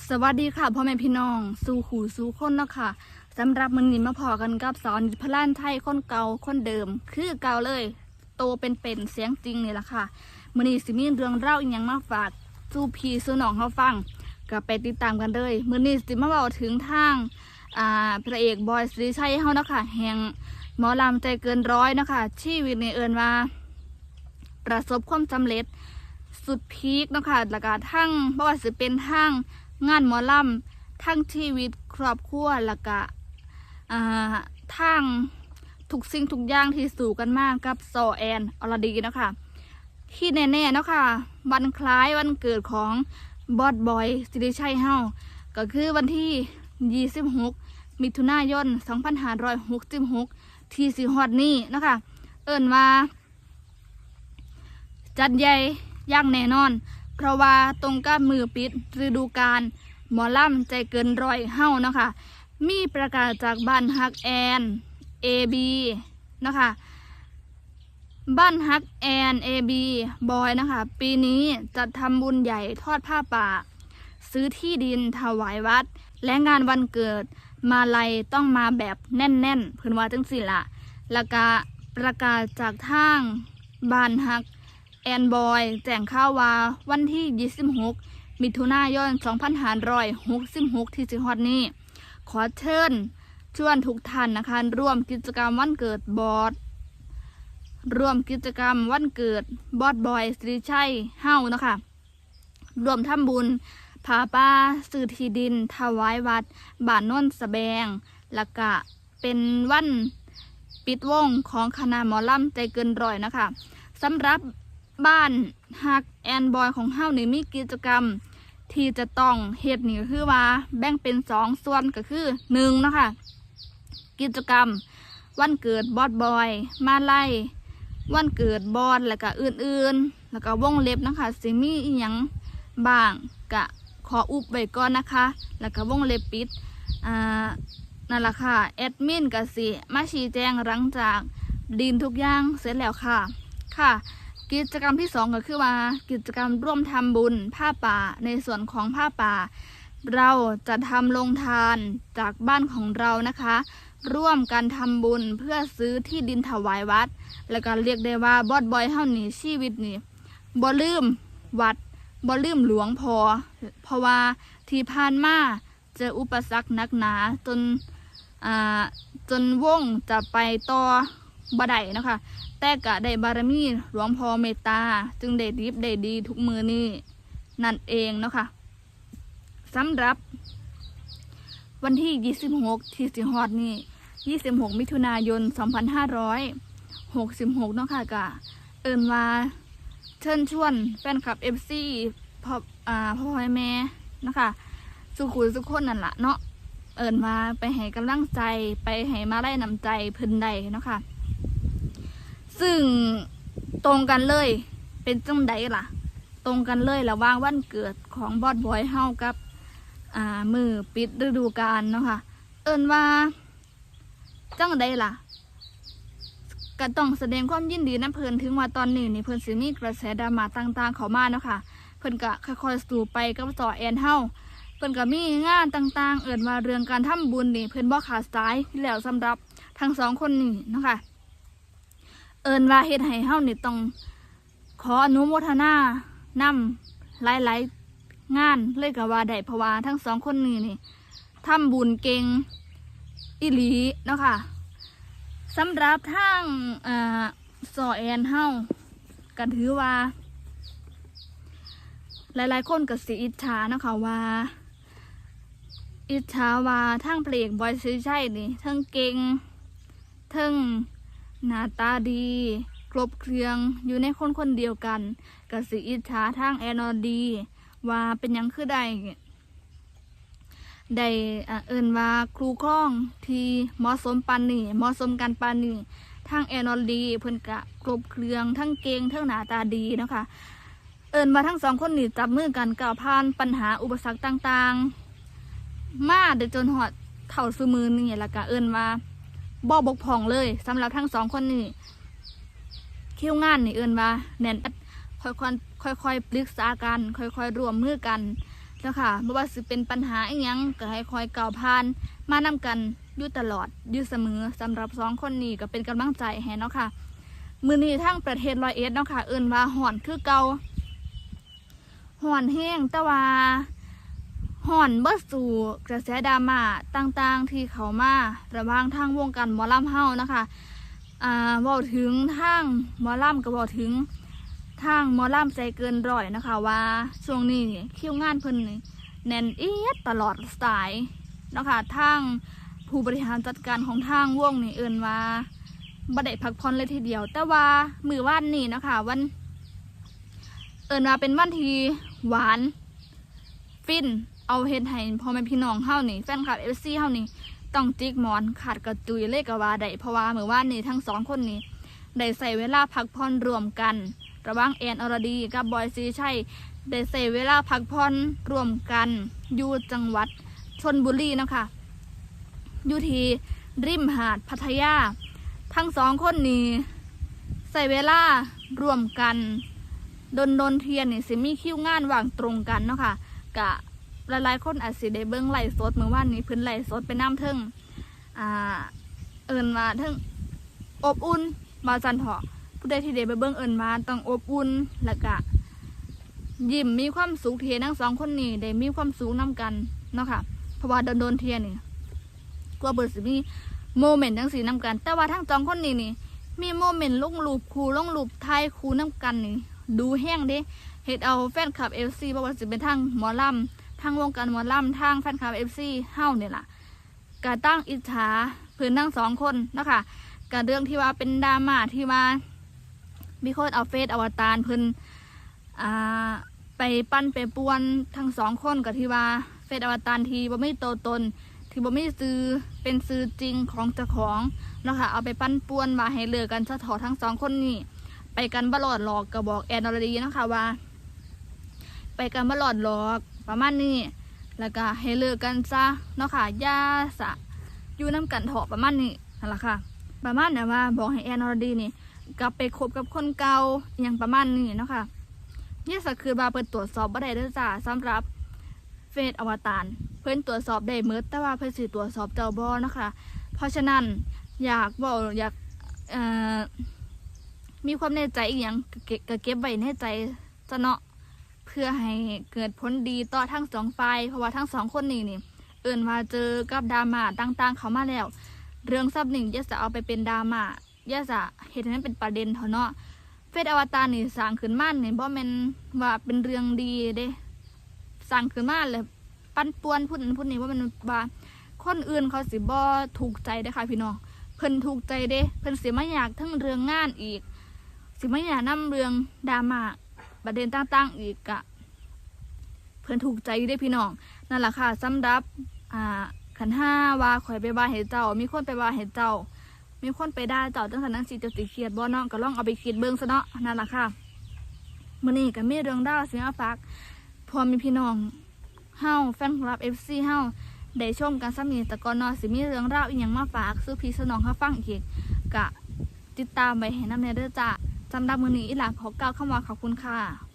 สวัสดีค่ะพ่อแม่พี่น้องสู่ขู่สู่คนเนาะค่ะสำหรับมื้อนี้มาพอกันกับสอนพล้านไทยคนเก่าคนเดิม คือเก่าเลย โตเป็นเป็นเสียงจริงนี่แหละค่ะมื้อนี้สิมีเรื่องเล่าอีหยังมาฝากสู่พี่สู่น้องเฮาฟังก็ไปติดตามกันเลยมื้อนี้สิมาเว้าถึงทางอ่าพระเอกบอยสิริชัยเฮาเนาะค่ะแห่งหมอลำใจเกินร้อยเนาะค่ะชีวิตในเอิ้นว่า ประสบความสำเร็จสุดพีคเนาะคะแล้วก็ทั้งบ่ว่าสิเป็นทั้ง งานหมอลำทั้งชีวิตครอบครัวแล้วก็ทั้งทุกสิ่งทุกอย่างที่สู่กันมากกับโซแอนอรดีนะคะที่แน่ๆเนาะค่ะวันคล้ายวันเกิดของบอสบอยสิริชัยเฮาก็คือวันที่ 26 มิถุนายน 2566 ที่สิฮอดนี้เนะคะ เอิ้นว่า จัดใหญ่ย่างแน่นอน เพราะว่าตรงกับมือปิดฤดูกาลหมอล่ำใจเกินร้อยเฮ้านะคะมีประกาศจากบ้านฮักแอน AB นะคะบ้านฮักแอนเอบีบอยนะคะ ปีนี้จัดทำบุญใหญ่ทอดผ้าป่า ซื้อที่ดินถวายวัด และงานวันเกิด มาลัยต้องมาแบบแน่นๆเพื่อนว่าจังสิละแล้วก็ประกาศจากทางบ้านฮัก แอนบอยแจ้งข่าวว่าวันที่ 26 มิถุนายน 2566 ที่สิฮอดนี้ ขอเชิญชวนทุกท่านนะคะ ร่วมกิจกรรมวันเกิดบอสร่วมกิจกรรมวันเกิดบอสบอยสิริชัยเฮ้านะคะรวมทำบุญผาป้าสื่อที่ดินถวายวัดบ้านน้นสะแบงแล้วก็เป็นวันปิดวงของคณะหมอลำใจเกินร้อยนะคะสำหรับ บ้านฮักแอนบอยของเฮานี่มีกิจกรรม ที่จะต้องเฮ็ดนี่ก็คือว่าแบ่งเป็นสองส่วนก็คือหนึ่งนะคะกิจกรรม วันเกิดบอสบอย มาไล่วันเกิดบอสแล้วก็อื่นๆ แล้วก็วงเล็บนะคะสิมีอีหยังบ้างกะขออุบไว้ก่อนนะคะ แล้วก็วงเล็บปิดอ่านั่นแหละค่ะแอดมินกสิมาชี้แจงหลังจากดินทุกอย่างเสร็จแล้วค่ะ ค่ะ กิจกรรมที่สองก็คือว่า กิจกรรมร่วมทำบุญผ้าป่าในส่วนของผ้าป่า เราจะทำลงทานจากบ้านของเรานะคะ ร่วมกันทำบุญเพื่อซื้อที่ดินถวายวัด แล้วก็เรียกได้ว่าบอดบอยเท่านี้ชีวิตนี่บ่ลืมวัดบ่ลืมหลวงพอ เพราะว่าที่ผ่านมาเจออุปสรรคหนักหนาจนอ่าจนวงจะไปต่อ บ่ได้นะคะ แต่กะได้บารมีหลวงพ่อเมตตา จึงได้ดีได้ดีทุกมือนี่นั่นเองเนาะค่ะสำหรับ วันที่ 26 ที่สิฮอดนี่ 26 มิถุนายน 2566 เนาะค่ะกะ เอินว่าเชิญชวนแฟนคลับ FC พ่ออ่าพ่อพ่อแม่นะคะสุขุสุขคนนั่นละเนาะเอินมาไปให้กำลังใจไปให้มาไล่นำใจเพิ่นใดเนาะค่ะ ซึ่งตรงกันเลย เป็นจังใดล่ะ ตรงกันเลยระหว่างวันเกิดของบอดบอยเฮากับอ่ามือปิดฤดูกาลเนาะค่ะ เอินว่า จังใดล่ะก็ต้องแสดงความยินดีนะเพิ่นถึงว่าตอนนี้นี่เพิ่นสิมีกระแสดราม่าต่างๆ เข้ามาเนาะค่ะเพิ่นก็ค่อยๆสู่ไปกับจอแอนเฮาเพิ่นก็มีงานต่างๆ เอิ้นว่าเรื่องการทำบุญนี่เพิ่นบ่ขาดสายแล้วสำหรับทั้งสองคนนี้เนาะค่ะ เอินว่าเฮ็ดให้เฮานี่ต้องขออนุโมทนานำหลายๆงานเลยก็ว่าได้เพราะว่าทั้งสองคนนี้นี่ทำบุญเก่งอิหลีเนาะค่ะสำหรับทางอ่าสอแอนเฮาก็ถือว่า หลายๆคนก็สิอิจฉาเนาะค่ะว่า อิจฉาว่าทางเพลงบอยซิชัยนี่ทั้งเก่ง หน้าตาดีครบเครื่องอยู่ในคนคนเดียวกันกสิอิจฉาทางแอนอดี ว่าเป็นยังคือได้ได้เอินว่าครูคล้องที่เหมาะสมปานนี่เหมาะสมกันปานนี่ทางแอนอดีเพิ่นกะครบเครื่องทั้งเก่งทั้งหน้าตาดีนะคะ เอินว่าทั้งสองคนนี่จับมือกันก้าวผ่านปัญหาอุปสรรคต่างๆ มาเดจนหอดเข่าซื้อมือนี่แหละกะเอินว่า บ่บกพร่องเลยสำหรับทั้งสองคนนี่คิวงานนี่เอินว่าแน่นค่อยๆค่อยๆปรึกษากัน ค่อยๆรวมมือกันแล้วค่ะบ่ว่าสิเป็นปัญหาอีหยังก็ให้คอยก้าวผ่าน มานำกันอยู่ตลอดอยู่เสมอสำหรับสองคนนี้ก็เป็นกำลังใจให้เนาะค่ะมือนี้ทั้งประเทศรอยเอ็ดเนาะค่ะเอิ่นว่าห่อนคือเกาห่อนแห้งแต่ว่า ห่อนเบิดสู่กระแสดราม่าต่างๆ ที่เขามาระหว่างทางวงการหมอลำเฮานะคะอ่าเว้าถึงทางหมอลำก็เว้าถึงทางหมอลำใจเกินร้อยนะคะว่าช่วงนี้คิวงานเพิ่นแน่นเอียดตลอดสายนะคะทางผู้บริหารจัดการของทางวงนี่เอินว่าบ่ได้พักผ่อนเลยทีเดียว แต่ว่ามือว่านนี่นะคะวัน เอิญว่าเป็นวันที่หวาน ฟิน เอาเฮ็ดให้พ่อแม่พี่น้องเฮานี่แฟนคลับ FC เฮานี่ต้องจิกหมอนขาดกระจุยเลยก็ว่าได้เพราะว่ามือว่านนี่ทั้งสองคนนี้ได้ใส่เวลาพักผ่อนรวมกัน ระหว่างแอนอรดีกับบอยซีชัยได้ใส่เวลาพักผ่อนรวมกัน อยู่จังหวัดชนบุรีนะคะอยู่ที่ริมหาดพัทยา ทั้งสองคนนี้ใส่เวลารวมกันดนดนเทียนนี่สิมีคิวงานวางตรงกันเนาะค่ะกะ หลายๆคนอาจสิได้เบิ้งไล่สดเมื่อวานนี้เพิ่นไหลสดไปน้ำเทิงอ่าเอินมาเทิงอบอุ่นมาจันเถาะผู้ใดที่ได้ไปเบิ้งเอินมาต้องอบอุ่นแล้วก็ยิ้มมีความสุขเทียนทั้งสองคนนี้ได้มีความสุขนํกันเนาะค่ะเพราะว่าโดนโดนเทียนนี่กลัวเบิดสิมีโมเมนต์จังสี่น้ำกัน แต่ว่าทั้งจองคนนี้นี่มีโมเมนต์ลงรูปคูลงรูปไทยคูน้ำกันนี่ดูแห้งเด้เฮ็ดเอาแฟนคลับเอฟซีบอกว่าสิเป็นทางหมอลำ ทางวงการหมอลำทางแฟนคลับเอฟซีเฮ้าเนี่ยล่ะกะตั้งอิจฉาเพื่อนทั้งสองคนนะคะกะเรื่องที่ว่าเป็นดราม่าที่ว่ามีคนเอาเฟซอวตารเพิ่นอ่าไปปั้นไปป่วนทั้งสองคนกับที่ว่าเฟซอวตารทีบ่ไม่โตตนที่บ่มีซื้อเป็นซื้อจริงของเจ้าของนะคะเอาไปปั้นป่วนมาให้เลิกกันซะถอทั้งสองคนนี่ไปกันบลอดหลอกก็บอกแอนอรดีนะคะว่า ไปกันบลอดหลอก ประมาณนี้ แล้วก็ให้เลิกกันซะเนาะค่ะย่าสะอยู่น้ำกันเถอะประมาณนี้นั่นแหละค่ะ ประมาณเนี่ยว่าบอกให้แอนอรดีนี่กลับไปคบกับคนเก่าอย่างประมาณนี้เนาะค่ะนี่สักคือว่าเปิดตรวจสอบบ่ได้เด้อจ้าสำหรับเฟซอวตารเพิ่นตรวจสอบได้เมิดแต่ว่าเพิ่นสิตรวจสอบเจ้าบ่นะคะ เพราะฉะนั้นอยากบอกอยากมีความแน่ใจอีกอย่างก็เก็บก็เก็บไว้ในใจจะเนาะ เพื่อให้เกิดผลดีต่อทั้งสองฝ่ายเพราะว่าทั้งสองคนนี้นี่ เอิ่นว่าเจอกับดราม่าต่างๆ เขามาแล้ว เรื่องซับหนึ่งย่าจะเอาไปเป็นดราม่าย่าจะเห็นให้นเป็นประเด็นเถอะเนาะเฟซอวตารนี่สร้างขึ้นมานี่บ่แม่นว่าเป็นเรื่องดีเด้สั่งขึ้นมาเลยปั้นป่วนพูดนั้นพูดนี้ว่ามันว่าคนอื่นเขาสิบ่ถูกใจเด้ค่ะพี่น้องเพิ่นถูกใจเด้เพิ่นสิมาอยากทั้งเรื่องงานอีก สิมาอยากนํเรื่องดราม่า ประเด็นต่างๆอีกกะเพิ่อนถูกใจอยู่เด้พี่น้องนั่นแหละค่ะสำหรับอ่าขันห้าว่าข่อยไปว่าเห็เจ้า มีคนไปว่าเห็เจ้า มีคนไปด่าเจ้าจังสันนังสิจะสิเครียดบ่เนาะก็ลองเอาไปคิดเบิ่งซะเนาะนั่นแหละค่ะมื้อนี้ก็มีเรื่องราวสิมาฝากพอมีพี่น้องเฮาแฟนคลับ FC เฮาได้ชมกันซ้ำนี้แต่ก่อนนอนสิมีเรื่องราวอีหยังมาฝากซื้อพีสนองเฮาฟังอีกกะติดตามไว้ให้นน้ำแน่เด้อจ้ะ จำหรับมื้อนี้อีหลาขอกล่าวคำว่าขอบคุณค่ะ